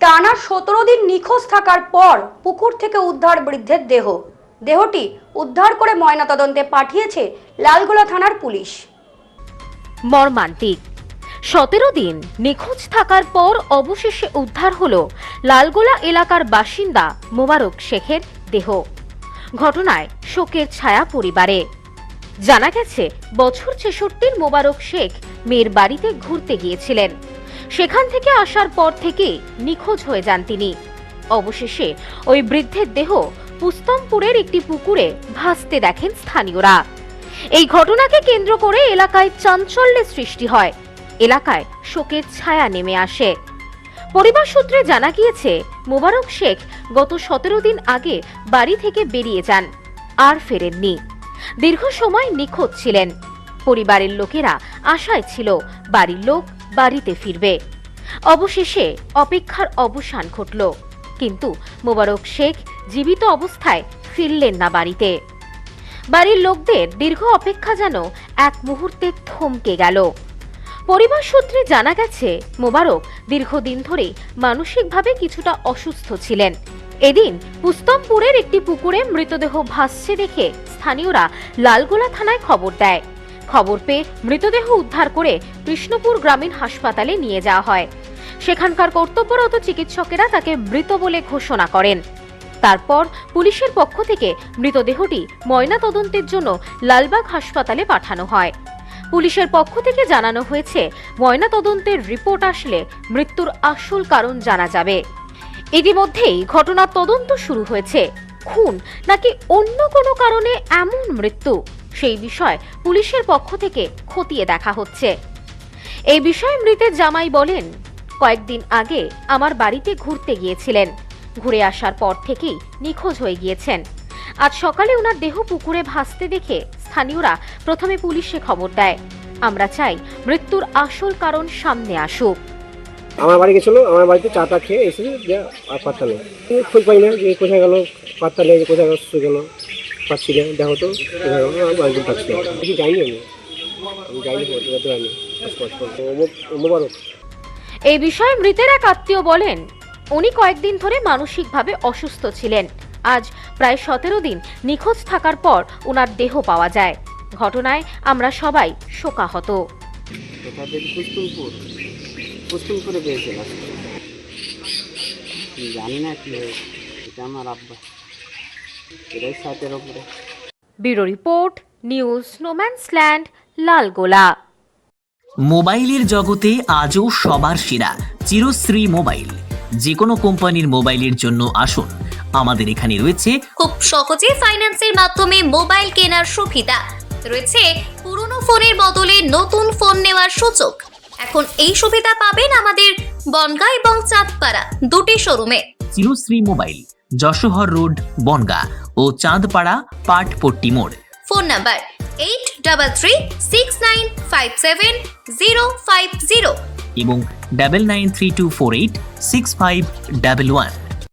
টানা সতেরো দিন নিখোঁজ থাকার পর পুকুর থেকে উদ্ধার বৃদ্ধের দেহ। দেহটি উদ্ধার করে ময়নাতদন্তে পাঠিয়েছে লালগোলা থানার পুলিশ। মর্মান্তিক। সতেরো দিন নিখোঁজ থাকার পর অবশেষে উদ্ধার হল লালগোলা এলাকার বাসিন্দা মোবারক শেখের দেহ। ঘটনায় শোকের ছায়া পরিবারে। জানা গেছে, বছর ছেষট্টির মোবারক শেখ মেয়ের বাড়িতে ঘুরতে গিয়েছিলেন। সেখান থেকে আসার পর থেকে নিখোঁজ হয়ে যান তিনি। অবশেষে ওই বৃদ্ধের দেহ পুস্তমপুরের একটি পুকুরে ভাসতে দেখেন স্থানীয়রা। এই ঘটনাকে কেন্দ্র করে এলাকায় চাঞ্চল্যের সৃষ্টি হয়। এলাকায় শোকের ছায়া নেমে আসে। পরিবার সূত্রে জানা গিয়েছে, মোবারক শেখ গত সতেরো দিন আগে বাড়ি থেকে বেরিয়ে যান, আর ফেরেননি। দীর্ঘ সময় নিখোঁজ ছিলেন। পরিবারের লোকেরা আশায় ছিল বাড়ির লোক বাড়িতে ফিরবে। অবশেষে অপেক্ষার অবসান ঘটল। কিন্তু মোবারক শেখ জীবিত অবস্থায় ফিরলেন না বাড়িতে। বাড়ির লোকদের দীর্ঘ অপেক্ষা যেন এক মুহূর্তে থমকে গেল। পরিবার সূত্রে জানা গেছে, মোবারক দীর্ঘদিন ধরে মানসিকভাবে কিছুটা অসুস্থ ছিলেন। এদিন পুস্তমপুরের একটি পুকুরে মৃতদেহ ভাসছে দেখে স্থানীয়রা লালগোলা থানায় খবর দেয়। খবর পেয়ে মৃতদেহ উদ্ধার করে কৃষ্ণপুর গ্রামীণ হাসপাতালে নিয়ে যাওয়া হয়। সেখানকার কর্তব্যরত চিকিৎসকেরা তাকে মৃত বলে ঘোষণা করেন। তারপর পুলিশের পক্ষ থেকে মৃতদেহটি ময়না তদন্তের জন্য লালবাগ হাসপাতালে পাঠানো হয়। পুলিশের পক্ষ থেকে জানানো হয়েছে ময়না তদন্তের রিপোর্ট আসলে মৃত্যুর আসল কারণ জানা যাবে। ইতিমধ্যেই ঘটনার তদন্ত শুরু হয়েছে। খুন নাকি অন্য কোনো কারণে এমন মৃত্যু? সেই বিষয় পুলিশের পক্ষ থেকে খতিয়ে দেখা হচ্ছে। এই বিষয়ে মৃতের জামাই বলেন, কয়েকদিন আগে আমার বাড়িতে ঘুরতে গিয়েছিলেন। ঘুরে আসার পর থেকেই নিখোঁজ হয়ে গিয়েছেন। আজ সকালে ওনার দেহ পুকুরে ভাসতে দেখে স্থানীয়রা প্রথমে পুলিশে খবর দেয়। আমরা চাই মৃত্যুর আসল কারণ সামনে আসুক। আমার বাড়ি গেছিল, আমার বাড়িতে চা টা খেয়ে এসে যে আর পাত্তা নেই। খোঁজ পাই না যে কোথায় গেল, পাত্তা নেই কোথায় গেল গেল। পাচ্ছি না দেখো তো আমি পাচ্ছি। না কিছু যাইনি আমি। আমি যাইনি পারিনি। মোবারক এই বিষয়ে মৃতের এক আত্মীয় বলেন উনি কয়েকদিন ধরে মানসিকভাবে অসুস্থ ছিলেন। আজ প্রায় সতেরো দিন নিখোঁজ থাকার পর ওনার দেহ পাওয়া যায়। ঘটনায় আমরা সবাই শোকাহত। জানি না কি হয়েছে। এটা আমার আব্বা। এটাই সাতের ওপরে bureau report news Snowmansland Lalgola. মোবাইলের জগতে আজও সবার সেরা চিরশ্রী মোবাইল। যে কোনো কোম্পানির মোবাইলের জন্য আসুন আমাদের এখানে রয়েছে খুব সহজে ফাইন্যান্সের মাধ্যমে মোবাইল কেনার সুবিধা। রয়েছে পুরনো ফোনের বদলে নতুন ফোন নেওয়ার সুযোগ। এখন এই সুবিধা পাবেন আমাদের বনগা এবং চাঁদপাড়া দুটি শোরুমে। চিরশ্রী মোবাইল যশোহর রোড বনগা ও চাঁদপাড়া পাটপট্টি মোড়। Phone number eight double three six nine five seven zero five zero. এবং double nine three two four eight six five double one.